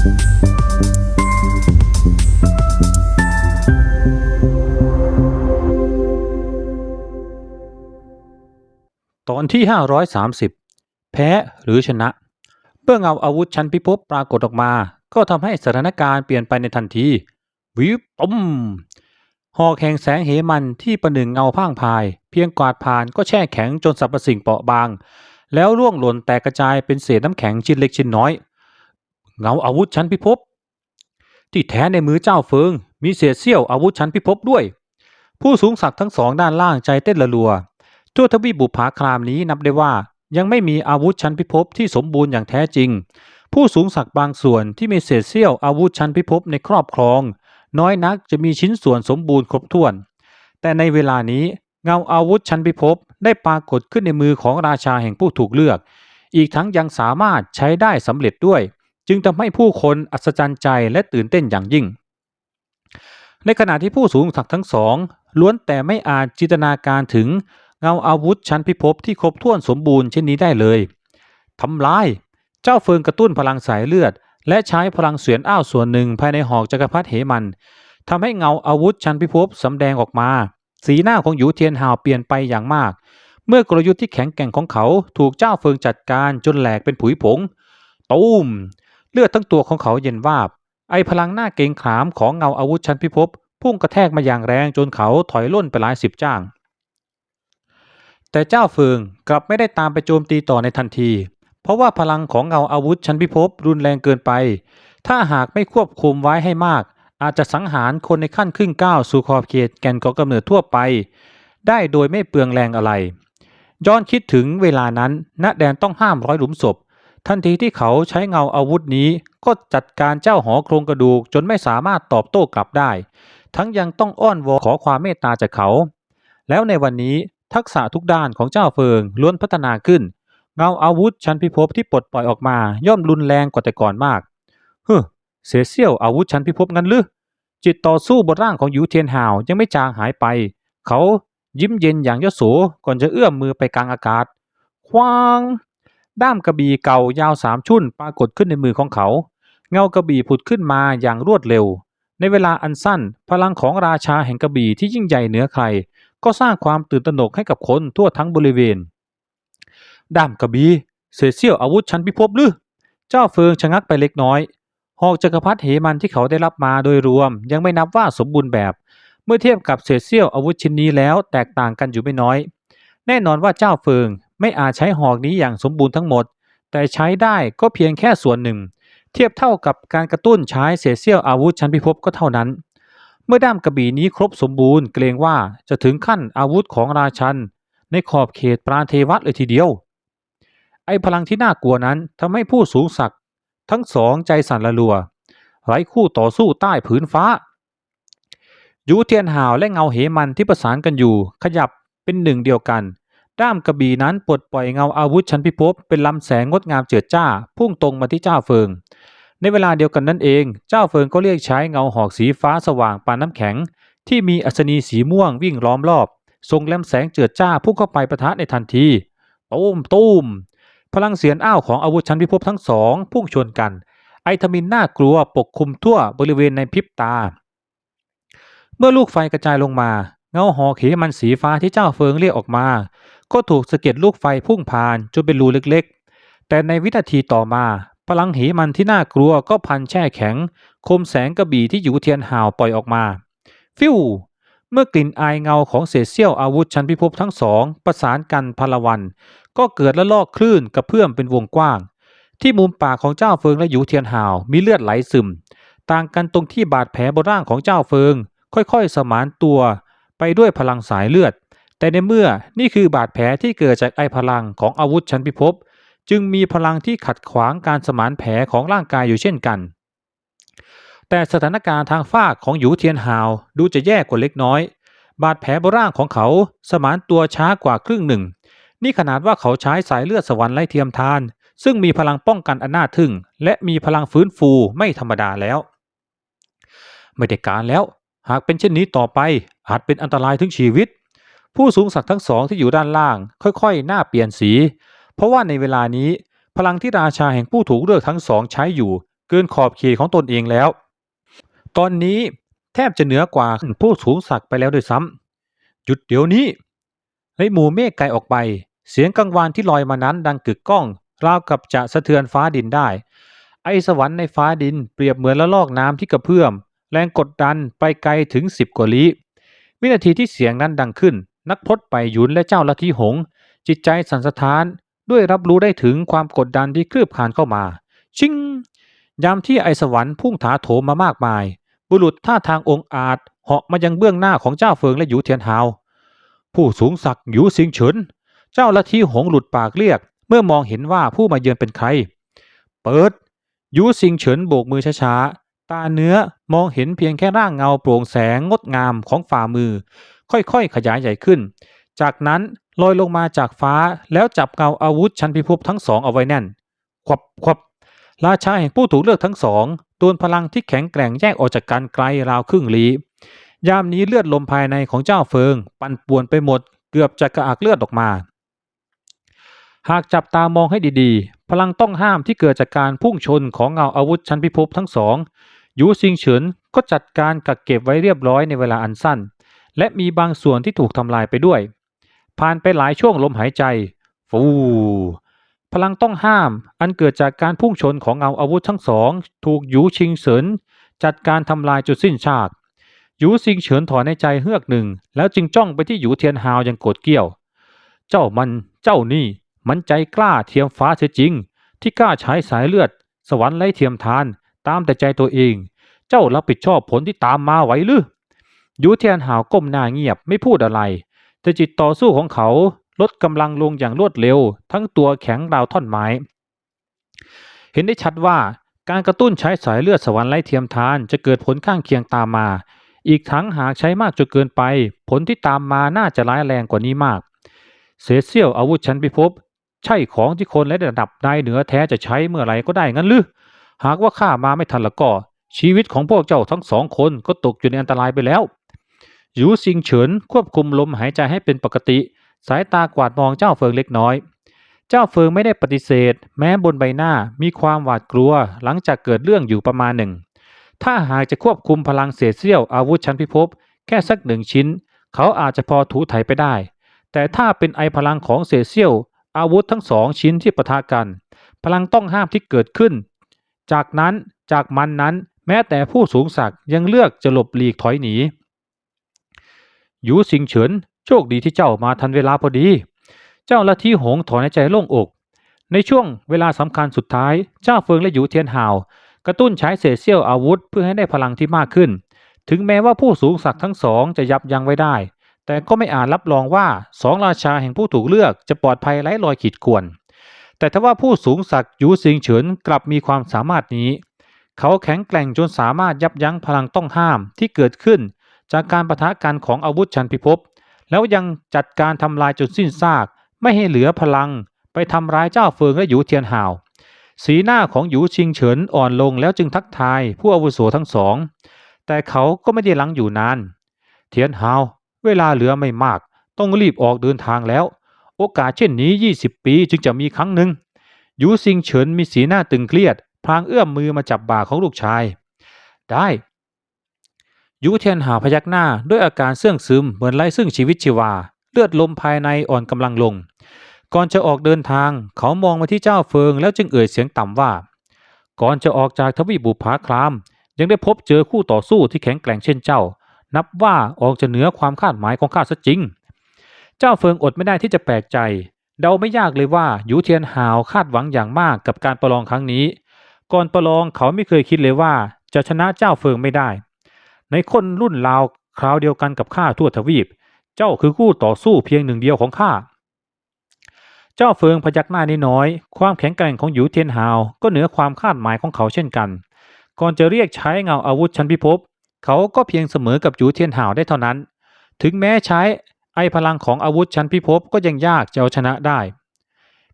ตอนที่ 530 แพ้หรือชนะ เมื่อเงาอาวุธชั้นพิภพปรากฏออกมา ก็ทำให้สถานการณ์เปลี่ยนไปในทันที วิบปมหอกแห่งแสงเหมันที่ประหนึ่งเงาพ่างพาย เพียงกวาดผ่านก็แช่แข็งจนสรรพสิ่งเปราะบาง แล้วร่วงหล่นแตกกระจายเป็นเศษน้ำแข็งชิ้นเล็กชิ้นน้อย เงาอาวุธชั้นพิภพที่แท้ในมือเจ้าเฟิง มีเศษเสี้ยวอาวุธชั้นพิภพด้วย ผู้สูงศักดิ์ทั้งสองด้านล่างใจเต้นระรัวทั่วทวีปบุปผาครามนี้นับได้ว่ายังไม่มีอาวุธชั้นพิภพที่สมบูรณ์อย่างแท้จริง ผู้สูงศักดิ์บางส่วนที่มีเศษเสี้ยวอาวุธชั้นพิภพในครอบครอง น้อยนักจะมีชิ้นส่วนสมบูรณ์ครบถ้วน แต่ในเวลานี้เงาอาวุธชั้นพิภพได้ปรากฏขึ้นในมือของราชาแห่งผู้ถูกเลือก อีกทั้งยังสามารถใช้ได้สำเร็จด้วย จึงทำให้ผู้คนอัศจรรย์ใจและตื่นเต้นอย่างยิ่ง ในขณะที่ผู้สูงศักดิ์ทั้งสอง ล้วนแต่ไม่อาจจินตนาการถึงเงาอาวุธชั้นพิภพที่ครบถ้วนสมบูรณ์เช่นนี้ได้เลยทำลาย เจ้าเฟิงกระตุ้นพลังสายเลือด และใช้พลังเสียนอ้าวส่วนหนึ่งภายในหอกจักรพรรดิเหมันทำให้เงาอาวุธชั้นพิภพสำแดงออกมา สีหน้าของหยูเทียนหาวเปลี่ยนไปอย่างมาก เมื่อกลยุทธ์ที่แข็งแกร่งของเขาถูกเจ้าเฟิงจัดการจนแหลกเป็นผุยผง ตูม เลือดทั้งตัวของเขาเย็นวาบ ไอพลังหน้าเกรงขามของเงาอาวุธชั้นพิภพพุ่งกระแทกมาอย่างแรงจนเขาถอยล่นไปหลายสิบจ้าง แต่เจ้าเฟิงกลับไม่ได้ตามไปโจมตีต่อในทันที เพราะว่าพลังของเงาอาวุธชั้นพิภพรุนแรงเกินไป ถ้าหากไม่ควบคุมไว้ให้มาก อาจจะสังหารคนในขั้นครึ่งก้าวสู่ขอบเขตแก่นก่อกำเนิดทั่วไป ได้โดยไม่เปลืองแรงอะไรย้อนคิดถึงเวลานั้นณแดนต้องห้ามร้อยหลุมศพ ทันทีที่เขาใช้เงาอาวุธนี้ ก็จัดการเจ้าหอโครงกระดูกจนไม่สามารถตอบโต้กลับได้ ทั้งยังต้องอ้อนวอนขอความเมตตาจากเขา แล้วในวันนี้ทักษะทุกด้านของเจ้าเฟิงล้วนพัฒนาขึ้น เงาอาวุธชั้นพิภพที่ปลดปล่อยออกมาย่อมรุนแรงกว่าแต่ก่อนมากเฮ้อเสียเสี้ยวอาวุธชั้นพิภพงั้นหรือจิตต่อสู้บนร่างของยูเทียนหาวยังไม่จางหายไป เขายิ้มเย็นอย่างยโสก่อนจะเอื้อมมือไปกลางอากาศ ควาง ด้ามกระบี่เก่ายาวสามชุ่นปรากฏขึ้นในมือของเขา เงากระบี่ผุดขึ้นมาอย่างรวดเร็ว ในเวลาอันสั้น พลังของราชาแห่งกระบี่ที่ยิ่งใหญ่เหนือใคร ก็สร้างความตื่นตระหนกให้กับคนทั่วทั้งบริเวณ ด้ามกระบี่เศษเสี้ยวอาวุธชั้นพิภพหรือเจ้าเฟิงชะงักไปเล็กน้อยหอกจักรพรรดิเหมันที่เขาได้รับมาโดยรวม ยังไม่นับว่าสมบูรณ์แบบ เมื่อเทียบกับเศษเสี้ยวอาวุธชิ้นนี้แล้วแตกต่างกันอยู่ไม่น้อย แน่นอนว่าเจ้าเฟิง ไม่อาจใช้หอกนี้อย่างสมบูรณ์ทั้งหมด แต่ใช้ได้ก็เพียงแค่ส่วนหนึ่ง เทียบเท่ากับการกระตุ้นใช้เศษเสี้ยวอาวุธชั้นพิภพก็เท่านั้น เมื่อด้ามกระบี่นี้ครบสมบูรณ์เกรงว่าจะถึงขั้นอาวุธของราชัน ในขอบเขตปราณเทวัตเลยทีเดียว ไอพลังที่น่ากลัวนั้นทำให้ผู้สูงศักดิ์ทั้งสองใจสั่นระลัวไร้คู่ต่อสู้ใต้ผืนฟ้ายูเทียนหาวและเงาเหมันที่ประสานกันอยู่ขยับเป็นหนึ่งเดียวกัน ด้ามกระบี่นั้นปลดปล่อยเงาอาวุธชั้นพิภพเป็นลำแสงงดงามเจิดจ้า พุ่งตรงมาที่เจ้าเฟิง ในเวลาเดียวกันนั่นเอง เจ้าเฟิงก็เรียกใช้เงาหอกสีฟ้าสว่างปานน้ำแข็ง ที่มีอัศนีสีม่วงวิ่งล้อมรอบทรงแลมแสงเจิดจ้าพุ่งเข้าไปประทะในทันทีตูมตูมพลังเสียนอ้าวของอาวุธชั้นพิภพทั้งสองพุ่งชนกัน ไอทมินน่ากลัวปกคลุมทั่วบริเวณในพริบตา เมื่อลูกไฟกระจายลงมา เงาหอกเขมันสีฟ้าที่เจ้าเฟิงเรียกออกมา ก็ถูกสะเก็ดลูกไฟพุ่งผ่านจนเป็นรูเล็กๆ แต่ในวินาทีต่อมาพลังเหมันที่น่ากลัวก็พันแช่แข็ง คมแสงกระบี่ที่อยู่เทียนหาวปล่อยออกมา ฟิวเมื่อกลิ่นอายเงาของเศษเสี้ยวอาวุธชั้นพิภพทั้งสอง ประสานกันพลวัน ก็เกิดละลอกคลื่นกระเพื่อมเป็นวงกว้าง ที่มุมปากของเจ้าเฟิงและหยูเทียนหาวมีเลือดไหลซึม ต่างกันตรงที่บาดแผลบนร่างของเจ้าเฟิง ค่อยๆ สมานตัว ไปด้วยพลังสายเลือด แต่ในเมื่อนี่คือบาดแผลที่เกิดจากไอพลังของอาวุธชั้นพิภพจึงมีพลังที่ขัดขวางการสมานแผลของร่างกายอยู่เช่นกัน แต่สถานการณ์ทางฝากของหยูเทียนหาวดูจะแย่กว่าเล็กน้อย บาดแผลบนร่างของเขาสมานตัวช้ากว่าครึ่งหนึ่ง นี่ขนาดว่าเขาใช้สายเลือดสวรรค์ไล่เทียมทาน ซึ่งมีพลังป้องกันอันน่าทึ่ง และมีพลังฟื้นฟูไม่ธรรมดาแล้ว ไม่ได้การแล้ว หากเป็นเช่นนี้ต่อไปอาจเป็นอันตรายถึงชีวิต ผู้สูงศักดิ์ทั้งสองที่อยู่ด้านล่าง ค่อยๆ หน้าเปลี่ยนสี เพราะว่าในเวลานี้ พลังที่ราชาแห่งผู้ถูกเลือกทั้งสองใช้อยู่ เกินขอบเขตของตนเองแล้ว ตอนนี้แทบจะเหนือกว่าผู้สูงศักดิ์ไปแล้วด้วยซ้ำหยุดเดี๋ยวนี้ ในหมู่เมฆไกลออกไป เสียงกังวานที่ลอยมานั้นดังกึกก้องราวกับจะสะเทือนฟ้าดินได้ ไอสวรรค์ในฟ้าดินเปรียบเหมือนละลอกน้ำที่กระเพื่อม แรงกดดันไปไกลถึงสิบกว่าลี้วินาทีที่เสียงนั้นดังขึ้น นักพรตไปหยุนและเจ้าลัทธิหง จิตใจสั่นสะท้านด้วยรับรู้ได้ถึงความกดดันที่คลืบคลานเข้ามา ชิง ยามที่ไอสวรรค์พุ่งถาโถมมามากมาย บุรุษท่าทางองค์อาจเหาะมายังเบื้องหน้าของเจ้าเฟิงและหยูเทียนหาว ผู้สูงศักดิ์หยูซิงเฉิน เจ้าลัทธิหงหลุดปากเรียก เมื่อมองเห็นว่าผู้มาเยือนเป็นใคร เปิดหยูซิงเฉินโบกมือช้าๆ ตาเนื้อมองเห็นเพียงแค่ร่างเงาโปร่งแสงงดงามของฝ่ามือ ค่อยๆ ขยายใหญ่ขึ้น จากนั้นลอยลงมาจากฟ้าแล้วจับเงาอาวุธชั้นพิภพทั้งสองเอาไว้แน่น ควับควับราชาแห่งผู้ถูกเลือกทั้งสองดวลพลังที่แข็งแกร่งแยกออกจากกันไกลราวครึ่งลี้ยามนี้เลือดลมภายในของเจ้าเฟิง ปั่นป่วนไปหมด เกือบจะกระอักเลือดออกมา หากจับตามองให้ดีๆ พลังต้องห้ามที่เกิดจากการพุ่งชนของเงาอาวุธชั้นพิภพทั้งสองยูซิงเฉินก็จัดการกักเก็บไว้เรียบร้อยในเวลาอันสั้น และมีบางส่วนที่ถูกทำลายไปด้วย ผ่านไปหลายช่วงลมหายใจ ฟู พลังต้องห้าม อันเกิดจากการพุ่งชนของเงาอาวุธทั้งสอง ถูกหยูชิงเฉินจัดการทำลายจุดสิ้นชาติหยูซิงเฉินถอนในใจเฮือกหนึ่ง แล้วจึงจ้องไปที่หยูเทียนฮาวอย่างโกรธเกี้ยว เจ้ามัน เจ้านี่ มันใจกล้าเทียมฟ้าเสียจริง ที่กล้าใช้สายเลือด สวรรค์ไล่เทียมทาน ตามแต่ใจตัวเอง เจ้ารับผิดชอบผลที่ตามมาไหวหรือ ยูเทียนหาวก้มหน้าเงียบไม่พูดอะไร แต่จิตต่อสู้ของเขาลดกำลังลงอย่างรวดเร็ว ทั้งตัวแข็งราวท่อนไม้ เห็นได้ชัดว่าการกระตุ้นใช้สายเลือดสวรรค์ไล่เทียมทานจะเกิดผลข้างเคียงตามมา อีกทั้งหากใช้มากจนเกินไป ผลที่ตามมาน่าจะร้ายแรงกว่านี้มาก เศษเสี้ยวอาวุธชั้นพิภพใช่ของที่คนและระดับนายเหนือแท้จะใช้เมื่อไหร่ก็ได้งั้นหรือหากว่าข้ามาไม่ทันละก็ ชีวิตของพวกเจ้าทั้งสองคนก็ตกอยู่ในอันตรายไปแล้ว หยูซิงเฉินควบคุมลมหายใจให้เป็นปกติ สายตากวาดมองเจ้าเฟิงเล็กน้อย เจ้าเฟิงไม่ได้ปฏิเสธ แม้บนใบหน้ามีความหวาดกลัวหลังจากเกิดเรื่องอยู่ประมาณหนึ่ง ถ้าหากจะควบคุมพลังเศษเสี้ยวอาวุธชั้นพิภพแค่สักหนึ่งชิ้น เขาอาจจะพอถูไถไปได้ แต่ถ้าเป็นไอพลังของเศษเสี้ยว อาวุธทั้งสองชิ้นที่ปะทะกัน พลังต้องห้ามที่เกิดขึ้น จากนั้นจากมันนั้นแม้แต่ผู้สูงศักดิ์ยังเลือกจะหลบหลีกถอยหนี ยูสิงเฉินโชคดีที่เจ้ามาทันเวลาพอดี เจ้าละที่หงถอนใจโล่งอก ในช่วงเวลาสำคัญสุดท้าย เจ้าเฟิงและหยูเทียนหาว กระตุ้นใช้เศษเสี้ยวอาวุธเพื่อให้ได้พลังที่มากขึ้น ถึงแม้ว่าผู้สูงศักดิ์ทั้งสองจะยับยั้งไว้ได้ แต่ก็ไม่อาจรับรองว่าสองราชาแห่งผู้ถูกเลือกจะปลอดภัยไร้รอยขีดข่วน แต่ถ้าว่าผู้สูงศักดิ์หยูซิงเฉินกลับมีความสามารถนี้ เขาแข็งแกร่งจนสามารถยับยั้งพลังต้องห้ามที่เกิดขึ้น จากการประทะกันของอาวุธชันพิภพแล้วยังจัดการทำลายจนสิ้นซาก ไม่ให้เหลือพลัง ไปทำร้ายเจ้าเฟิงและหยูเทียนหาว สีหน้าของหยูชิงเฉินอ่อนลงแล้วจึงทักทายผู้อาวุโสทั้งสอง แต่เขาก็ไม่ได้ลังอยู่นาน เทียนหาวเวลาเหลือไม่มาก ต้องรีบออกเดินทางแล้ว โอกาสเช่นนี้ 20 ปีจึงจะมีครั้งหนึ่งหยูซิงเฉินมีสีหน้าตึงเครียด พลางเอื้อมมือมาจับบ่าของลูกชาย ได้ ยูเทียนหาพยักหน้าด้วยอาการเสื่องซึมเหมือนไร้ซึ่งชีวิตชีวา เลือดลมภายในอ่อนกำลังลง ก่อนจะออกเดินทาง เขามองมาที่เจ้าเฟิงแล้วจึงเอ่ยเสียงต่ำว่า ก่อนจะออกจากทวีปบุพาคราม ยังได้พบเจอคู่ต่อสู้ที่แข็งแกร่งเช่นเจ้า นับว่าออกจะเหนือความคาดหมายของข้าซะจริง เจ้าเฟิงอดไม่ได้ที่จะแปลกใจ เดาไม่ยากเลยว่ายูเทียนหาวคาดหวังอย่างมากกับการประลองครั้งนี้ ก่อนประลองเขาไม่เคยคิดเลยว่าจะชนะเจ้าเฟิงไม่ได้ ในคนรุ่นราวคราวเดียวกันกับข้าทั่วทวีป เจ้าคือคู่ต่อสู้เพียงหนึ่งเดียวของข้า เจ้าเฟิงพยักหน้านิดน้อย ความแข็งแกร่งของหยูเทียนหาวก็เหนือความคาดหมายของเขาเช่นกัน ก่อนจะเรียกใช้เงาอาวุธชั้นพิภพ เขาก็เพียงเสมอกับหยูเทียนหาวได้เท่านั้น ถึงแม้ใช้ไอพลังของอาวุธชั้นพิภพก็ยังยากจะเอาชนะได้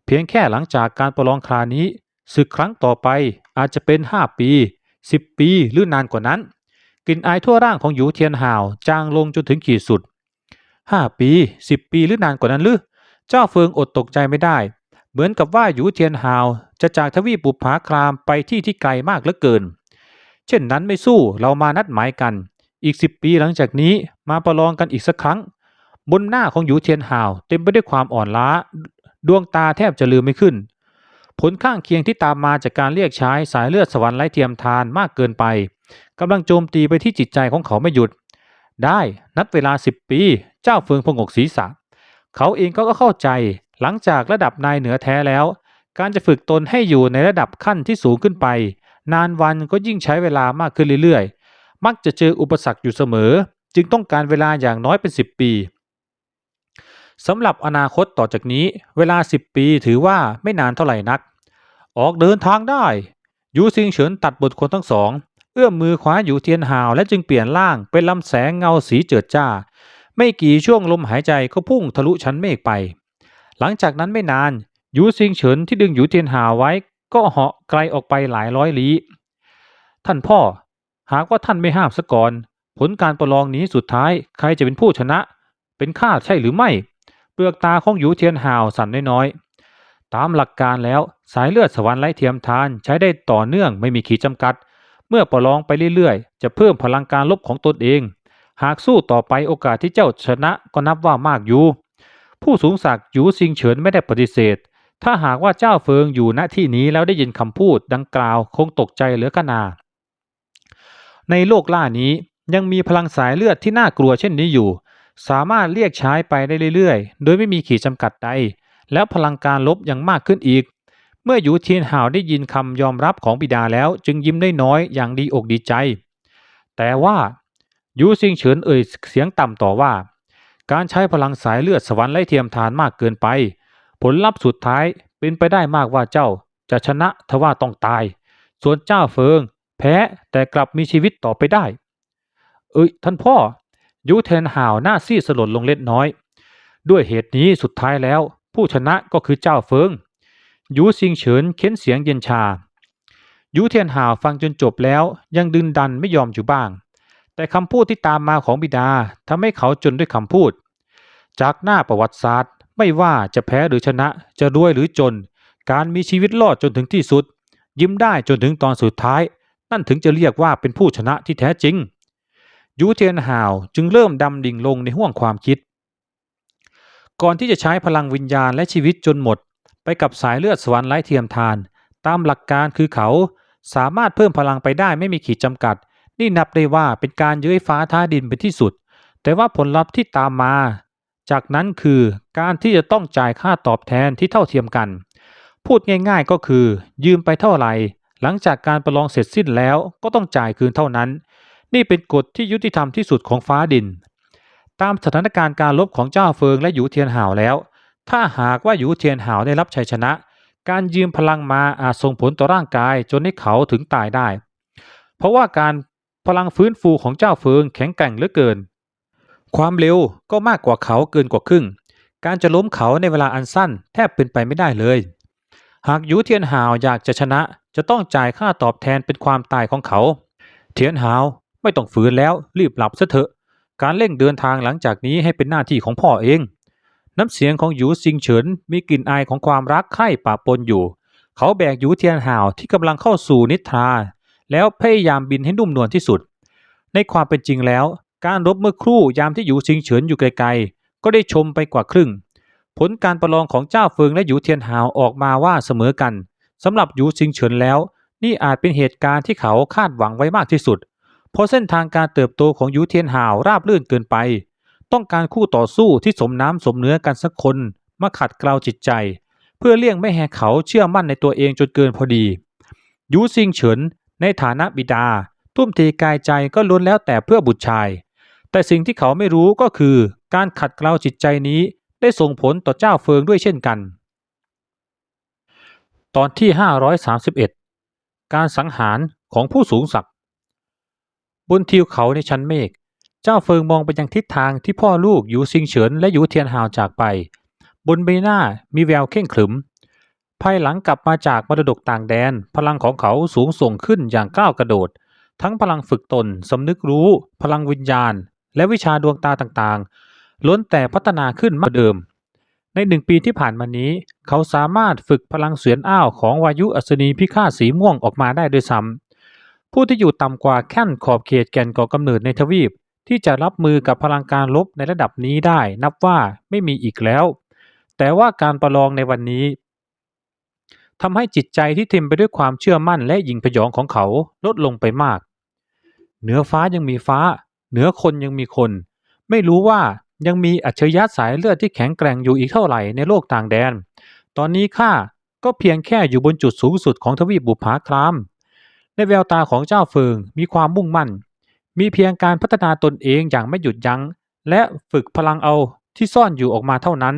เพียงแค่หลังจากการประลองครานี้ศึกครั้งต่อไปอาจจะเป็น 5 ปี 10 ปีหรือนานกว่านั้น กลิ่นอายทั่วร่างของหยูเทียนหาวจางลงจนถึงขีดสุด5ปี10ปีหรือนานกว่านั้นหรือเจ้าเฟิงอดตกใจไม่ได้ เหมือนกับว่าหยูเทียนฮาวจะจากทวีปบุปผาครามไปที่ที่ไกลมากเหลือเกิน เช่นนั้นไม่สู้เรามานัดหมายกัน อีกสิบปีหลังจากนี้มาประลองกันอีกสักครั้ง บนหน้าของหยูเทียนฮาวเต็มไปด้วยความอ่อนล้า ดวงตาแทบจะลืมไม่ขึ้น ผลข้างเคียงที่ตามมาจากการเรียกใช้สายเลือดสวรรค์ไร้เทียมทานมากเกินไป กำลังโจมตีไปที่จิตใจของเขาไม่หยุด ได้นัดเวลาสิบปี เจ้าเฟืองพงกศีรษะ เขาเองก็เข้าใจ หลังจากระดับนายเหนือแท้แล้ว การจะฝึกตนให้อยู่ในระดับขั้นที่สูงขึ้นไป นานวันก็ยิ่งใช้เวลามากขึ้นเรื่อยๆ มักจะเจออุปสรรคอยู่เสมอ จึงต้องการเวลาอย่างน้อยเป็น 10 ปีสำหรับอนาคตต่อจากนี้ เวลา 10 ปีถือว่าไม่นานเท่าไหร่นัก ออกเดินทางได้ ยูซิงเฉินตัดบทคนทั้งสอง เอื้อมมือขวาอยู่เทียนหาวและจึงเปลี่ยนร่างเป็นลำแสงเงาสีเจิดจ้า ไม่กี่ช่วงลมหายใจก็พุ่งทะลุชั้นเมฆไป หลังจากนั้นไม่นานยูซิงเฉินที่ดึงอยู่เทียนหาวไว้ ก็เหาะไกลออกไปหลายร้อยลี้ ท่านพ่อ หากว่าท่านไม่ห้ามซะก่อน ผลการประลองนี้สุดท้ายใครจะเป็นผู้ชนะ เป็นข้าใช่หรือไม่ เปลือกตาของหยูเทียนหาวสั่นน้อยๆ ตามหลักการแล้วสายเลือดสวรรค์ไร้เทียมทานใช้ได้ต่อเนื่องไม่มีขีดจำกัด เมื่อประลองไปเรื่อยๆ จะเพิ่มพลังการลบของตนเอง หากสู้ต่อไปโอกาสที่เจ้าชนะก็นับว่ามากอยู่ ผู้สูงศักดิ์หยูซิงเฉินไม่ได้ปฏิเสธ ถ้าหากว่าเจ้าเฟิงอยู่ณที่นี้แล้วได้ยินคำพูดดังกล่าวคงตกใจเหลือกนา ในโลกล่านี้ยังมีพลังสายเลือดที่น่ากลัวเช่นนี้อยู่ สามารถเรียกใช้ไปได้เรื่อยๆ โดยไม่มีขีดจำกัดใด แล้วพลังการลบยังมากขึ้นอีก เมื่อหยูเทียนหาวได้ยินคำยอมรับของบิดาแล้ว จึงยิ้มได้น้อยอย่างดีอกดีใจ แต่ว่าหยูซิงเฉินเอ่ยเสียงต่ำต่อว่า การใช้พลังสายเลือดสวรรค์ไร้เทียมทานมากเกินไป ผลลัพธ์สุดท้ายเป็นไปได้มากว่าเจ้าจะชนะทว่าต้องตาย ส่วนเจ้าเฟิง แพ้แต่กลับมีชีวิตต่อไปได้ เอ้ยท่านพ่อยูเทนหาวหน้าซีดสลดลงเล็กน้อย ด้วยเหตุนี้สุดท้ายแล้ว ผู้ชนะก็คือเจ้าเฟิง ยูซิงเฉินเค้นเสียงเย็นชายูเทียนหาวฟังจนจบแล้วยังดึงดันไม่ยอมอยู่บ้าง แต่คำพูดที่ตามมาของบิดาทำให้เขาจนด้วยคำพูด จากหน้าประวัติศาสตร์ ไม่ว่าจะแพ้หรือชนะจะรวยหรือจน การมีชีวิตรอดจนถึงที่สุด ยิ้มได้จนถึงตอนสุดท้าย นั่นถึงจะเรียกว่าเป็นผู้ชนะที่แท้จริงยูเทียนหาวจึงเริ่มดำดิ่งลงในห้วงความคิด ก่อนที่จะใช้พลังวิญญาณและชีวิตจนหมด ไปกับสายเลือดสวรรค์ไร้เทียมทาน ตามหลักการคือเขาสามารถเพิ่มพลังไปได้ไม่มีขีดจำกัด นี่นับได้ว่าเป็นการเย้ยฟ้าท้าดินเป็นที่สุด แต่ว่าผลลัพธ์ที่ตามมา จากนั้นคือการที่จะต้องจ่ายค่าตอบแทนที่เท่าเทียมกัน พูดง่ายๆก็คือ ยืมไปเท่าไหร่ หลังจากการประลองเสร็จสิ้นแล้วก็ต้องจ่ายคืนเท่านั้น นี่เป็นกฎที่ยุติธรรมที่สุดของฟ้าดิน ตามสถานการณ์การลบของเจ้าเฟิงและหยูเทียนห่าวแล้ว ถ้าหากว่าหยูเทียนหาวได้รับชัยชนะ การยืมพลังมาอาจส่งผลต่อร่างกายจนให้เขาถึงตายได้ เพราะว่าการพลังฟื้นฟูของเจ้าเฟิงแข็งแกร่งเหลือเกิน ความเร็วก็มากกว่าเขาเกินกว่าครึ่ง การจะล้มเขาในเวลาอันสั้นแทบเป็นไปไม่ได้เลย หากหยูเทียนหาวอยากจะชนะจะต้องจ่ายค่าตอบแทนเป็นความตายของเขา เทียนหาวไม่ต้องฝืนแล้วรีบหลับซะเถอะ การเร่งเดินทางหลังจากนี้ให้เป็นหน้าที่ของพ่อเอง น้ำเสียงของหยูซิงเฉินมีกลิ่นอายของความรักใคร่ปะปนอยู่ เขาแบกหยูเทียนหาวที่กำลังเข้าสู่นิทรา แล้วพยายามบินให้นุ่มนวลที่สุด ในความเป็นจริงแล้ว การรบเมื่อครู่ยามที่หยูซิงเฉินอยู่ไกลๆ ก็ได้ชมไปกว่าครึ่ง ผลการประลองของเจ้าเฟิงและหยูเทียนหาวออกมาว่าเสมอกันสำหรับหยูซิงเฉินแล้ว นี่อาจเป็นเหตุการณ์ที่เขาคาดหวังไว้มากที่สุด เพราะเส้นทางการเติบโตของหยูเทียนหาวราบรื่นเกินไป ต้องการคู่ต่อสู้ที่สมน้ำสมเนื้อกันสักคนมาขัดเกลาจิตใจ เพื่อเลี่ยงไม่ให้เขาเชื่อมั่นในตัวเองจนเกินพอดียูซิงเฉินในฐานะบิดา ทุ่มเทกายใจก็ล้วนแล้วแต่เพื่อบุตรชาย แต่สิ่งที่เขาไม่รู้ก็คือการขัดเกลาจิตใจนี้ได้ส่งผลต่อเจ้าเฟิงด้วยเช่นกัน ตอนที่ 531 การสังหารของผู้สูงศักดิ์บนทิวเขาในชั้นเมฆ เจ้าเฟิงมองไปยังทิศทางที่พ่อลูกหยูซิงเฉินและหยูเทียนหาวจากไป บนใบหน้ามีแววเข่งขรึม ภายหลังกลับมาจากมรดกต่างแดน พลังของเขาสูงส่งขึ้นอย่างก้าวกระโดด ทั้งพลังฝึกตนสำนึกรู้ พลังวิญญาณ และวิชาดวงตาต่างๆ ล้นแต่พัฒนาขึ้นมากเดิม ในหนึ่งปีที่ผ่านมานี้ เขาสามารถฝึกพลังเสียนอ้าวของวายุอัศนีพิฆาตสีม่วงออกมาได้ด้วยซ้ำผู้ที่อยู่ต่ำกว่าขั้นขอบเขตแก่นก่อกำเนิดในทวีป ที่จะรับมือกับพลังการลบในระดับนี้ได้ นับว่าไม่มีอีกแล้ว แต่ว่าการประลองในวันนี้ทำให้จิตใจที่เต็มไปด้วยความเชื่อมั่นและหยิ่งพยองของเขาลดลงไปมาก เหนือฟ้ายังมีฟ้า เหนือคนยังมีคน ไม่รู้ว่ายังมีอัจฉริยะสายเลือดที่แข็งแกร่งอยู่อีกเท่าไหร่ในโลกต่างแดน ตอนนี้ข้าก็เพียงแค่อยู่บนจุดสูงสุดของทวีปบุพาคราม ในแววตาของเจ้าเฟิงมีความมุ่งมั่น มีเพียงการพัฒนาตนเองอย่างไม่หยุดยัง้ง และฝึกพลังเอาที่ซ่อนอยู่ออกมาเท่านั้น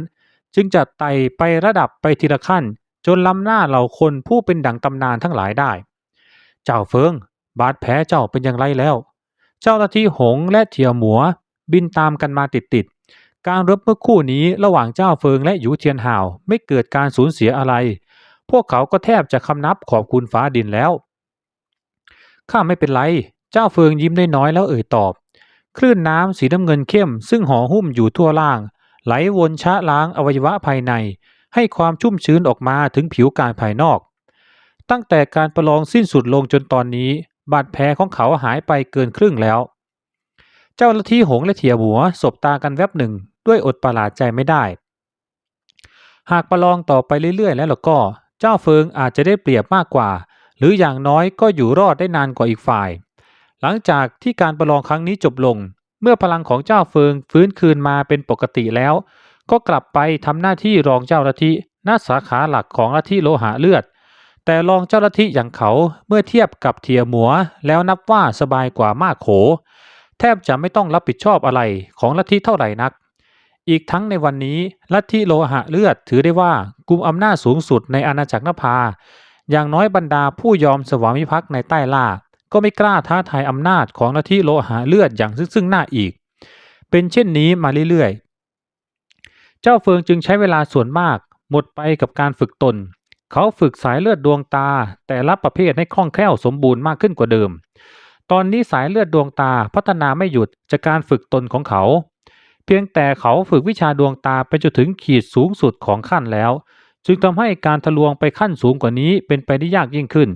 จึงจะไต่ไประดับไปทีละขั้น จนล้ำหน้าเหล่าคนผู้เป็นดั่งตำนานทั้งหลายได้ เจ้าเฟิง บาดแผลเจ้าเป็นอย่างไรแล้ว เจ้าหน้าที่หงและเทียหมัว บินตามกันมาติดๆการรบเมื่อคู่นี้ระหว่างเจ้าเฟิงและหยูเทียนห่าวไม่เกิดการสูญเสียอะไร พวกเขาก็แทบจะคำนับขอบคุณฟ้าดินแล้วข้าไม่เป็นไร เจ้าเฟิงยิ้มได้น้อยแล้วเอ่ยตอบ คลื่นน้ำสีน้ำเงินเข้ม ซึ่งห่อหุ้มอยู่ทั่วล่าง ไหลวนชะล้างอวัยวะภายใน ให้ความชุ่มชื้นออกมาถึงผิวกายภายนอก ตั้งแต่การประลองสิ้นสุดลงจนตอนนี้ บาดแผลของเขาหายไปเกินครึ่งแล้ว เจ้าหน้าที่หงและเถียหัวสบตากันแวบหนึ่ง ด้วยอดประหลาดใจไม่ได้ หากประลองต่อไปเรื่อยๆ แล้วก็ เจ้าเฟิงอาจจะได้เปรียบมากกว่า หรืออย่างน้อยก็อยู่รอดได้นานกว่าอีกฝ่าย หลังจากที่การประลองครั้งนี้จบลง เมื่อพลังของเจ้าเฟิงฟื้นคืนมาเป็นปกติแล้ว ก็กลับไปทำหน้าที่รองเจ้าลัทธิหน้าสาขาหลักของลัทธิโลหะเลือด แต่รองเจ้าลัทธิอย่างเขาเมื่อเทียบกับเทียหมัว แล้วนับว่าสบายกว่ามากโข แทบจะไม่ต้องรับผิดชอบอะไรของลัทธิเท่าไหร่นัก อีกทั้งในวันนี้ลัทธิโลหะเลือดถือได้ว่ากุมอำนาจสูงสุดในอาณาจักรนภา อย่างน้อยบรรดาผู้ยอมสวามิภักดิ์ในใต้ล่า ก็ไม่กล้าท้าทายอำนาจของลัทธิโลหะเลือดอย่างซึ่งซึ่งหน้าอีก เป็นเช่นนี้มาเรื่อยๆ เจ้าเฟิงจึงใช้เวลาส่วนมาก หมดไปกับการฝึกตน เขาฝึกสายเลือดดวงตา แต่ละประเภทให้คล่องแคล่วสมบูรณ์มากขึ้นกว่าเดิม ตอนนี้สายเลือดดวงตาพัฒนาไม่หยุดจากการฝึกตนของเขา เพียงแต่เขาฝึกวิชาดวงตาไปจนถึงขีดสูงสุดของขั้นแล้ว จึงทำให้การทะลวงไปขั้นสูงกว่านี้เป็นไปได้ยากยิ่งขึ้น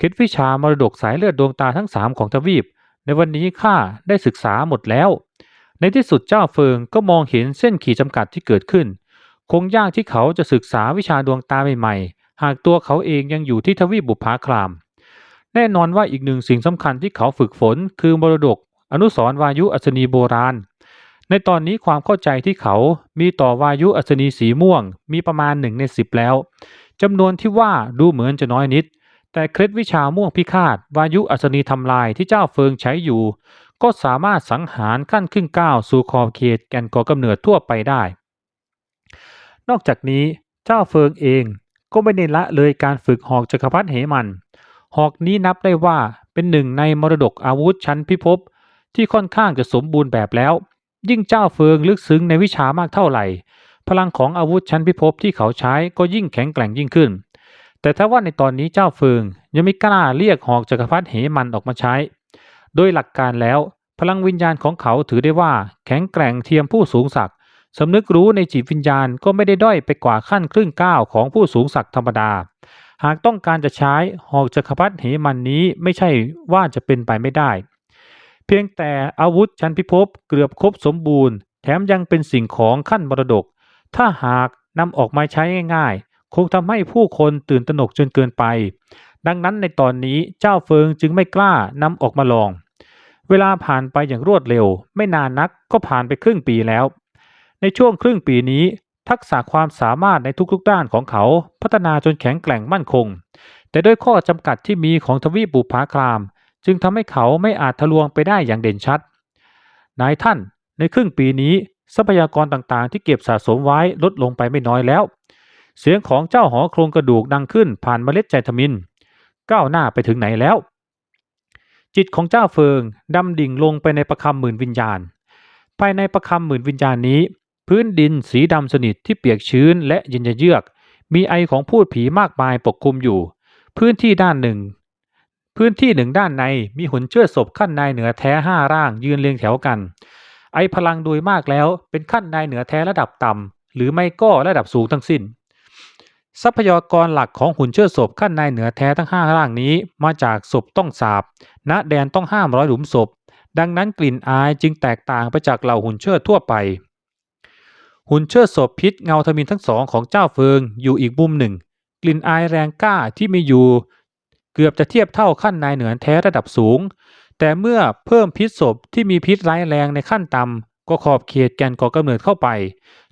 คล็ดวิชามรดกสายเลือดดวงตาทั้งสามของทวีป ในวันนี้ข้าได้ศึกษาหมดแล้ว ในที่สุดเจ้าเฟิงก็มองเห็นเส้นขีดจำกัดที่เกิดขึ้น คงยากที่เขาจะศึกษาวิชาดวงตาใหม่ๆ หากตัวเขาเองยังอยู่ที่ทวีปบุพาคราม แน่นอนว่าอีกหนึ่งสิ่งสำคัญที่เขาฝึกฝน คือมรดก อนุสรวายุอัศนีโบราณ ในตอนนี้ความเข้าใจที่เขามีต่อวายุอัศนีสีม่วง มีประมาณหนึ่งในสิบแล้วจำนวนที่ว่าดูเหมือนจะน้อยนิด แต่เคล็ดวิชาม่วงพิฆาตวายุอัศนีทำลายที่เจ้าเฟิงใช้อยู่ ก็สามารถสังหารขั้นขึ้นก้าวสู่ขอบเขตแก่นก่อกำเนิดทั่วไปได้ นอกจากนี้เจ้าเฟิงเองก็ไม่ได้ละเลยการฝึกหอกจักรพรรดิเหมัน หอกนี้นับได้ว่าเป็นหนึ่งในมรดกอาวุธชั้นพิภพที่ค่อนข้างจะสมบูรณ์แบบแล้ว ยิ่งเจ้าเฟิงลึกซึ้งในวิชามากเท่าไหร่ พลังของอาวุธชั้นพิภพที่เขาใช้ก็ยิ่งแข็งแกร่งยิ่งขึ้น แต่ถ้าว่าในตอนนี้เจ้าเฟิงยังไม่กล้าเรียกหอกจักรพรรดิเหมันออกมาใช้ โดยหลักการแล้ว พลังวิญญาณของเขาถือได้ว่าแข็งแกร่งเทียมผู้สูงศักดิ์สำนึกรู้ในจิตวิญญาณก็ไม่ได้ด้อยไปกว่าขั้นครึ่งก้าวของผู้สูงศักดิ์ธรรมดา หากต้องการจะใช้หอกจักรพรรดิเหมันนี้ไม่ใช่ว่าจะเป็นไปไม่ได้ เพียงแต่อาวุธชั้นพิภพเกือบครบสมบูรณ์ แถมยังเป็นสิ่งของขั้นมรดก ถ้าหากนำออกมาใช้ง่ายๆ คงทำให้ผู้คนตื่นตระหนกจนเกินไป ดังนั้นในตอนนี้เจ้าเฟิงจึงไม่กล้านำออกมาลอง เวลาผ่านไปอย่างรวดเร็ว ไม่นานนักก็ผ่านไปครึ่งปีแล้ว ในช่วงครึ่งปีนี้ ทักษะความสามารถในทุกๆด้านของเขาพัฒนาจนแข็งแกร่งมั่นคง แต่ด้วยข้อจำกัดที่มีของทวีปบุพาคราม จึงทำให้เขาไม่อาจทะลวงไปได้อย่างเด่นชัด นายท่านในครึ่งปีนี้ทรัพยากรต่างๆ ที่เก็บสะสมไว้ลดลงไปไม่น้อยแล้ว เสียงของเจ้าหอโครงกระดูกดังขึ้นผ่านเมล็ดใจทมิน ก้าวหน้าไปถึงไหนแล้ว จิตของเจ้าเฟิงดำดิ่งลงไปในประคำหมื่นวิญญาณ ภายในประคำหมื่นวิญญาณนี้ พื้นดินสีดำสนิทที่เปียกชื้นและเย็นเยือก มีไอของพูดผีมากมายปกคลุมอยู่ พื้นที่ด้านหนึ่ง พื้นที่หนึ่งด้านในมีหุ่นเชิดศพขั้นนายเหนือแท้ห้าร่างยืนเรียงแถวกัน ไอพลังโดยมากแล้วเป็นขั้นนายเหนือแท้ระดับต่ำหรือไม่ก็ระดับสูงทั้งสิ้น ทรัพยากรหลักของหุ่นเชิดศพขั้นในเหนือแท้ทั้งห้าร่างนี้ มาจากศพต้องสาบณแดนต้องห้ามร้อยหลุมศพ ดังนั้นกลิ่นอายจึงแตกต่างไปจากเหล่าหุ่นเชิดทั่วไป หุ่นเชิดศพพิษเงาทมินทั้งสองของเจ้าเฟิงอยู่อีกมุมหนึ่ง กลิ่นอายแรงกล้าที่มีอยู่ เกือบจะเทียบเท่าขั้นนายเหนือแท้ระดับสูง แต่เมื่อเพิ่มพิษศพที่มีพิษร้ายแรงในขั้นต่ำก็ขอบเขตแกนก่อกำเนิดเข้าไป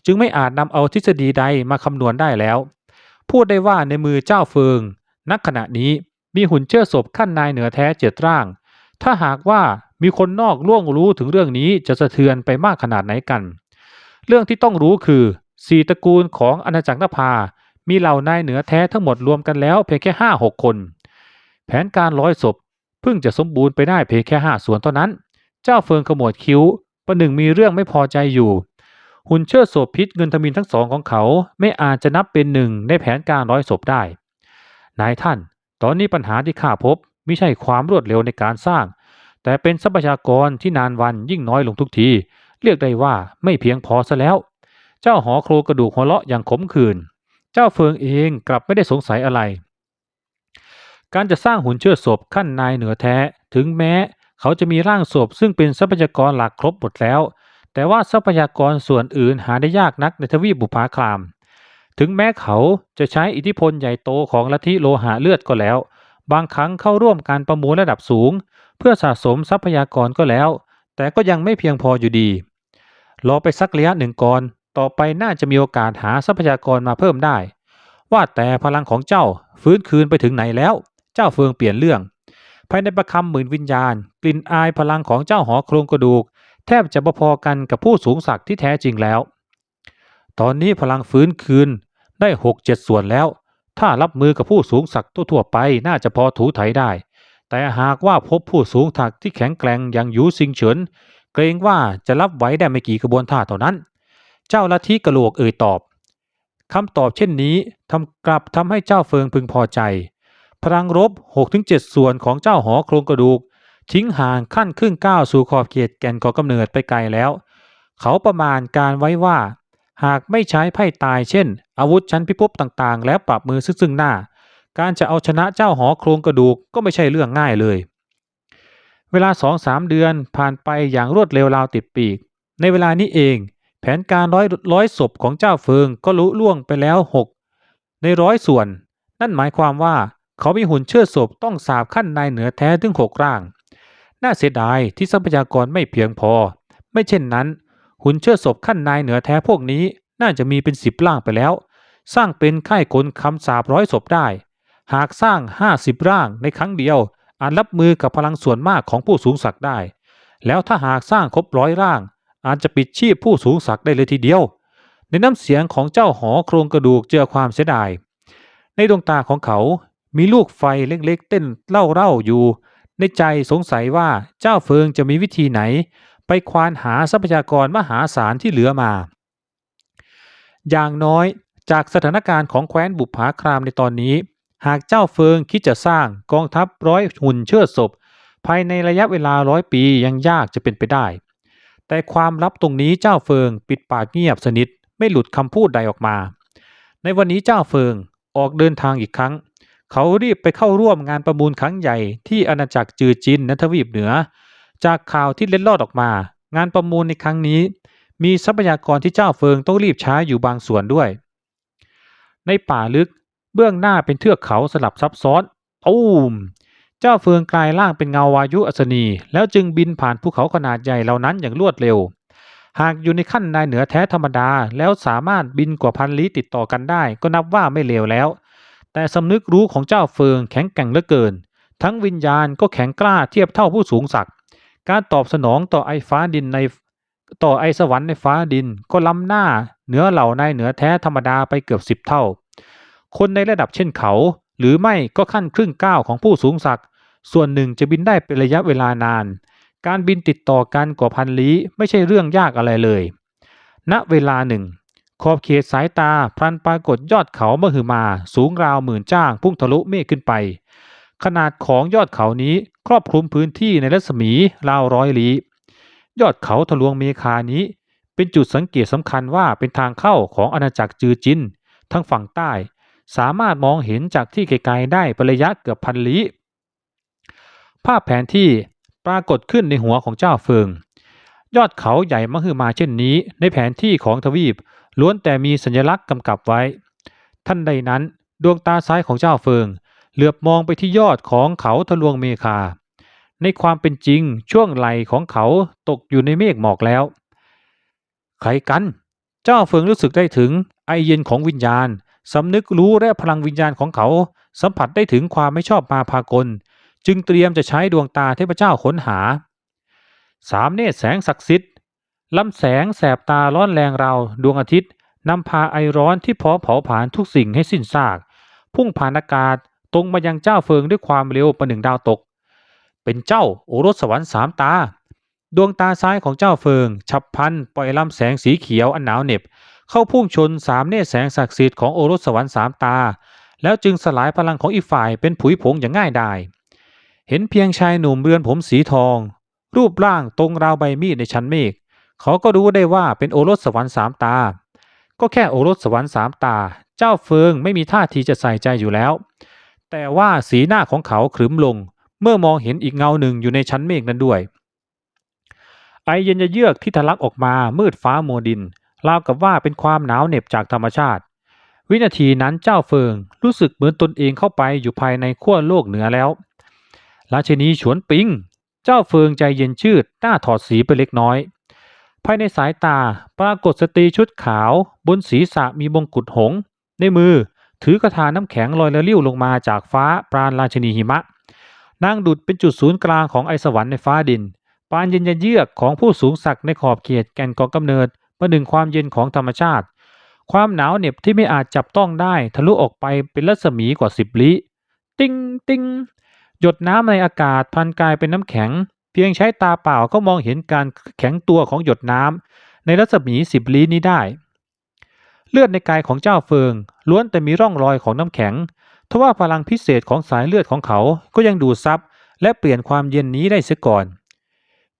จึงไม่อาจนำเอาทฤษฎีใดมาคำนวณได้แล้ว พูดได้ว่าในมือเจ้าเฟิงนักขณะนี้มีหุ่นเชิดศพขั้นนายเหนือแท้เจ็ดร่าง ถ้าหากว่ามีคนนอกล่วงรู้ถึงเรื่องนี้จะสะเทือนไปมากขนาดไหนกัน เรื่องที่ต้องรู้คือสี่ตระกูลของอาณาจักรนภา มีเหล่านายเหนือแท้ทั้งหมดรวมกันแล้วเพียงแค่ห้าหกคน แผนการร้อยศพเพิ่งจะสมบูรณ์ไปได้เพียงแค่ห้าส่วนเท่านั้น เจ้าเฟิงขมวดคิ้วประหนึ่งมีเรื่องไม่พอใจอยู่ หุ่นเชิดศพพิษเงินทมินทั้งสองของเขาไม่อาจจะนับเป็นหนึ่งในแผนการร้อยศพได้ นายท่าน ตอนนี้ปัญหาที่ข้าพบไม่ใช่ความรวดเร็วในการสร้าง แต่เป็นทรัพยากรที่นานวันยิ่งน้อยลงทุกที เรียกได้ว่าไม่เพียงพอซะแล้ว เจ้าหอโครงกระดูกหัวเราะอย่างขมขื่น เจ้าเฟิงเองกลับไม่ได้สงสัยอะไร การจะสร้างหุ่นเชิดศพขั้นนายเหนือแท้ ถึงแม้เขาจะมีร่างศพซึ่งเป็นทรัพยากรหลักครบหมดแล้ว แต่ว่าทรัพยากรส่วนอื่นหาได้ยากนักในทวีปบุพาคลาม ถึงแม้เขาจะใช้อิทธิพลใหญ่โตของลัทธิโลหะเลือดก็แล้ว บางครั้งเข้าร่วมการประมูลระดับสูง เพื่อสะสมทรัพยากรก็แล้ว แต่ก็ยังไม่เพียงพออยู่ดี รอไปสักระยะหนึ่งก่อน ต่อไปน่าจะมีโอกาสหาทรัพยากรมาเพิ่มได้ ว่าแต่พลังของเจ้าฟื้นคืนไปถึงไหนแล้ว เจ้าเฟืองเปลี่ยนเรื่อง ภายในประคำหมื่นวิญญาณ กลิ่นอายพลังของเจ้าหอโครงกระดูก แทบจะพอๆกันกับผู้สูงศักดิ์ที่แท้จริงแล้ว ตอนนี้พลังฟื้นคืนได้หกเจ็ดส่วนแล้ว ถ้ารับมือกับผู้สูงศักดิ์ทั่วๆไปน่าจะพอถูไถได้ แต่หากว่าพบผู้สูงศักดิ์ที่แข็งแกร่งอย่างยูซิงเฉินเกรงว่าจะรับไหวได้ไม่กี่กระบวนท่าเท่านั้น เจ้าลัทธิกระโหลกเอ่ยตอบคำตอบเช่นนี้ทำกลับทำให้เจ้าเฟิงพึงพอใจ พลังรบ 6-7 ส่วนของเจ้าหอโครงกระดูก ทิ้งห่างขั้นครึ่งก้าวสู่ขอบเขตแก่นก่อกำเนิดไปไกลแล้ว เขาประมาณการไว้ว่า หากไม่ใช้ไพ่ตายเช่น อาวุธชั้นพิภพต่างๆ แล้วปรับมือซึ่งๆหน้า การจะเอาชนะเจ้าหอโครงกระดูกก็ไม่ใช่เรื่องง่ายเลย เวลาสองสามเดือนผ่านไปอย่างรวดเร็วราวติดปีก ในเวลานี้เอง แผนการร้อยร้อยศพของเจ้าเฟิงก็ลุล่วงไปแล้วหกในร้อยส่วน นั่นหมายความว่า เขามีหุ่นเชิดศพต้องสาบขั้นในเหนือแท้ถึงหกร่าง น่าเสียดายที่ทรัพยากรไม่เพียงพอ ไม่เช่นนั้น หุ่นเชิดศพขั้นนายเหนือแท้พวกนี้น่าจะมีเป็นสิบร่างไปแล้ว สร้างเป็นค่ายคนคำสาบร้อยศพได้ หากสร้างห้าสิบร่างในครั้งเดียวอาจรับมือกับพลังส่วนมากของผู้สูงศักดิ์ได้ แล้วถ้าหากสร้างครบร้อยร่าง อาจจะปิดชีพผู้สูงศักดิ์ได้เลยทีเดียว ในน้ำเสียงของเจ้าหอโครงกระดูกเจือความเสียดาย ในดวงตาของเขา มีลูกไฟเล็กๆเต้นเล่าเร่าอยู่ ในใจสงสัยว่าเจ้าเฟิงจะมีวิธีไหน ไปควานหาทรัพยากรมหาศาลที่เหลือมา อย่างน้อยจากสถานการณ์ของแคว้นบุปผาครามในตอนนี้ หากเจ้าเฟิงคิดจะสร้างกองทัพร้อยหุ่นเชิดศพ ภายในระยะเวลาร้อยปียังยากจะเป็นไปได้ แต่ความลับตรงนี้เจ้าเฟิงปิดปากเงียบสนิทไม่หลุดคำพูดใดออกมา ในวันนี้เจ้าเฟิงออกเดินทางอีกครั้ง เขารีบไปเข้าร่วมงานประมูลครั้งใหญ่ที่อาณาจักรจือจินนทวีปเหนือ จากข่าวที่เล็ดลอดออกมา งานประมูลในครั้งนี้ มีทรัพยากรที่เจ้าเฟิงต้องรีบใช้อยู่บางส่วนด้วย ในป่าลึกเบื้องหน้าเป็นเทือกเขาสลับซับซ้อนตูมเจ้าเฟิงกลายร่างเป็นเงาวายุอัศนี แล้วจึงบินผ่านภูเขาขนาดใหญ่เหล่านั้นอย่างรวดเร็ว หากอยู่ในขั้นนายเหนือแท้ธรรมดา แล้วสามารถบินกว่าพันลี้ติดต่อกันได้ ก็นับว่าไม่เลวแล้ว แต่สำนึกรู้ของเจ้าเฟิงแข็งแกร่งเหลือเกิน ทั้งวิญญาณก็แข็งกล้าเทียบเท่าผู้สูงศักดิ์การตอบสนองต่อไอฟ้าดินในต่อไอสวรรค์ในฟ้าดินก็ล้ำหน้าเหนือเหล่านายเหนือแท้ธรรมดาไปเกือบสิบเท่า คนในระดับเช่นเขา หรือไม่ก็ขั้นครึ่งก้าวของผู้สูงศักดิ์ส่วนหนึ่งจะบินได้เป็นระยะเวลานาน การบินติดต่อกันกว่าพันลี้ไม่ใช่เรื่องยากอะไรเลย ณเวลาหนึ่ง ขอบเขตสายตาพลันปรากฏยอดเขามหึมา สูงราวหมื่นจ้าง พุ่งทะลุเมฆขึ้นไป ขนาดของยอดเขานี้ครอบคลุมพื้นที่ในรัศมีราวร้อยลี้ยอดเขาทะลวงเมฆานี้ เป็นจุดสังเกตสำคัญว่าเป็นทางเข้าของอาณาจักรจือจินทั้งฝั่งใต้ สามารถมองเห็นจากที่ไกลๆได้เป็นระยะเกือบพันลี้ภาพแผนที่ปรากฏขึ้นในหัวของเจ้าเฟิง ยอดเขาใหญ่มหึมาเช่นนี้ ในแผนที่ของทวีป ล้วนแต่มีสัญลักษณ์กำกับไว้ ท่านใดนั้นดวงตาซ้ายของเจ้าเฟิง เหลือบมองไปที่ยอดของเขาทะลวงเมคา ในความเป็นจริงช่วงไหลของเขาตกอยู่ในเมฆหมอกแล้วใครกัน เจ้าเฟิงรู้สึกได้ถึงไอเย็นของวิญญาณสำนึกรู้และพลังวิญญาณของเขา สัมผัสได้ถึงความไม่ชอบมาพากล จึงเตรียมจะใช้ดวงตาเทพเจ้าค้นหา สามเนตรแสงศักดิ์สิทธิ์ลำแสงแสบตาร้อนแรงเราดวงอาทิตย์นำพาไอร้อนที่พร้อเผาผลาญทุกสิ่งให้สิ้นซาก พุ่งผ่านอากาศตรงมายังเจ้าเฟิงด้วยความเร็วประหนึ่งดาวตก เป็นเจ้าโอรสสวรรค์สามตา ดวงตาซ้ายของเจ้าเฟิง ฉับพันปล่อยลำแสงสีเขียวอันหนาวเหน็บ เข้าพุ่งชนสามเนตรแสงศักดิ์สิทธิ์ของโอรสสวรรค์สามตา แล้วจึงสลายพลังของอีกฝ่ายเป็นผุยผงอย่างง่ายดายเห็นเพียงชายหนุ่มเรือนผมสีทอง รูปร่างตรงราวใบมีดในชั้นเมฆเขาก็รู้ได้ว่าเป็นโอรสสวรรค์สามตา ก็แค่โอรสสวรรค์สามตา เจ้าเฟิงไม่มีท่าทีจะใส่ใจอยู่แล้ว แต่ว่าสีหน้าของเขาขรึมลง เมื่อมองเห็นอีกเงาหนึ่งอยู่ในชั้นเมฆนั้นด้วย ไอเย็นเยือกที่ทะลักออกมามืดฟ้าโมดินราวกับว่าเป็นความหนาวเหน็บจากธรรมชาติ วินาทีนั้นเจ้าเฟิงรู้สึกเหมือนตนเองเข้าไปอยู่ภายในขั้วโลกเหนือแล้วราชินีฉวนปิง เจ้าเฟิงใจเย็นชืดหน้าถอดสีไปเล็กน้อย ภายในสายตาปรากฏสตรีชุดขาว บนศีรษะมีมงกุฎหงส์ในมือถือกระถาน้ำแข็งลอยละลิ้วลงมาจากฟ้าปราณราชินีหิมะ นางดุดเป็นจุดศูนย์กลางของไอสวรรค์ในฟ้าดิน ปานเย็นเยือกของผู้สูงศักดิ์ในขอบเขตแก่นกองกำเนิดประหนึ่งความเย็นของธรรมชาติ ความหนาวเหน็บที่ไม่อาจจับต้องได้ทะลุออกไปเป็นรัศมีกว่าสิบลี้ ติ้งติ้ง หยดน้ำในอากาศพันกลายเป็นน้ำแข็ง เพียงใช้ตาเปล่าก็มองเห็นการแข็งตัวของหยดน้ำในรัศมีสิบลี้นี้ได้ เลือดในกายของเจ้าเฟิง ล้วนแต่มีร่องรอยของน้ำแข็งทว่าพลังพิเศษของสายเลือดของเขาก็ยังดูดซับและเปลี่ยนความเย็นนี้ได้เสียก่อน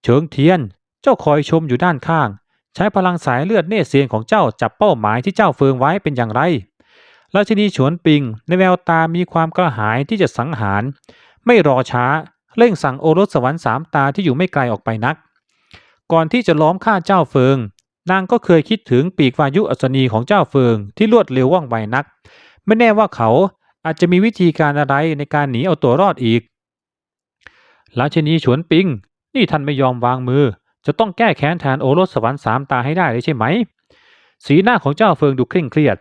เฉิงเทียน เจ้าคอยชมอยู่ด้านข้าง ใช้พลังสายเลือดเนตรเซียนของเจ้าจับเป้าหมายที่เจ้าเฟิงไว้เป็นอย่างไรราชินีฉวนปิงในแววตามีความกระหายที่จะสังหาร ไม่รอช้า เร่งสั่งโอรสสวรรค์สามตาที่อยู่ไม่ไกลออกไปนัก ก่อนที่จะล้อมฆ่าเจ้าเฟิง นางก็เคยคิดถึงปีกวายุอัศนีของเจ้าเฟิงที่รวดเร็วว่องไวนัก ไม่แน่ว่าเขาอาจจะมีวิธีการอะไรในการหนีเอาตัวรอดอีกราชนีฉวนปิง นี่ท่านไม่ยอมวางมือ จะต้องแก้แค้นแทนโอรสสวรรค์สามตาให้ได้เลยใช่ไหม สีหน้าของเจ้าเฟิงดูเคร่งเครียด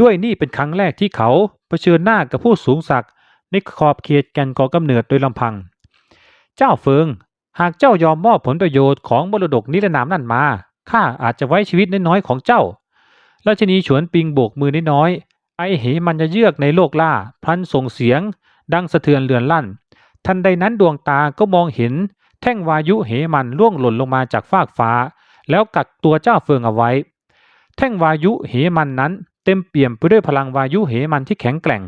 ด้วยนี่เป็นครั้งแรกที่เขาเผชิญหน้ากับผู้สูงศักดิ์ ในขอบเขตแก่นก่อกำเนิดโดยลำพัง เจ้าเฟิง หากเจ้ายอมมอบผลประโยชน์ของมรดกนิรนามนั่นมาข้าอาจจะไว้ชีวิตน้อยๆของเจ้าราชนีฉวนปิงโบกมือน้อยๆไอเหมันจะเยือกในโลกล่าพลันส่งเสียง ดังสะเทือนเรือนลั่น ทันใดนั้นดวงตาก็มองเห็น แท่งวายุเหมันล่วงหล่นลงมาจากฟากฟ้า แล้วกักตัวเจ้าเฟิงเอาไว้ แท่งวายุเหมันนั้นเต็มเปี่ยมไปด้วยพลังวายุเหมันที่แข็งแกร่ง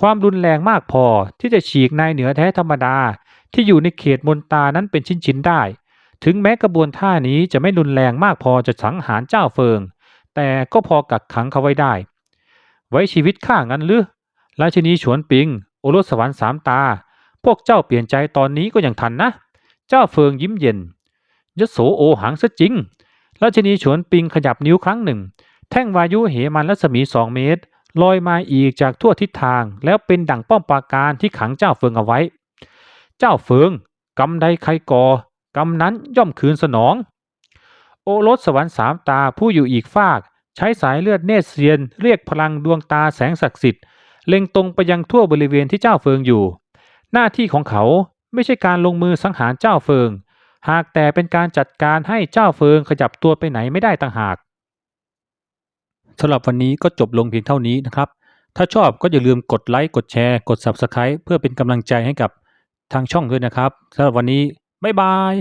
ความรุนแรงมากพอที่จะฉีกนายเหนือแท้ธรรมดา ที่อยู่ในเขตมนตานั้นเป็นชิ้นๆได้ ถึงแม้กระบวนท่านี้จะไม่รุนแรงมากพอจะสังหารเจ้าเฟิง แต่ก็พอกักขังเขาไว้ได้ ไว้ชีวิตข้างั้นหรือราชินีฉวนปิง โอรสสวรรค์สามตา พวกเจ้าเปลี่ยนใจตอนนี้ก็ยังทันนะ เจ้าเฟิงยิ้มเย็นยโสโอหังซะจริงราชินีฉวนปิงขยับนิ้วครั้งหนึ่ง แท่งวายุเหมันรัศมีสองเมตร ลอยมาอีกจากทั่วทิศทางแล้วเป็นดั่งป้อมปราการที่ขังเจ้าเฟิงเอาไว้ เจ้าเฟิงกำใดใครก่อกำนั้นย่อมคืนสนอง โอรสสวรรค์สามตาผู้อยู่อีกฟาก ใช้สายเลือดเนตรเซียน เรียกพลังดวงตาแสงศักดิ์สิทธิ์เล็งตรงไปยังทั่วบริเวณที่เจ้าเฟิงอยู่ หน้าที่ของเขาไม่ใช่การลงมือสังหารเจ้าเฟิง หากแต่เป็นการจัดการให้เจ้าเฟิงขยับตัวไปไหนไม่ได้ต่างหาก สำหรับวันนี้ก็จบลงเพียงเท่านี้นะครับ ถ้าชอบก็อย่าลืมกดไลค์ กดแชร์ กด Subscribe เพื่อเป็นกำลังใจให้กับทางช่องด้วยนะครับสำหรับวันนี้ บ๊ายบาย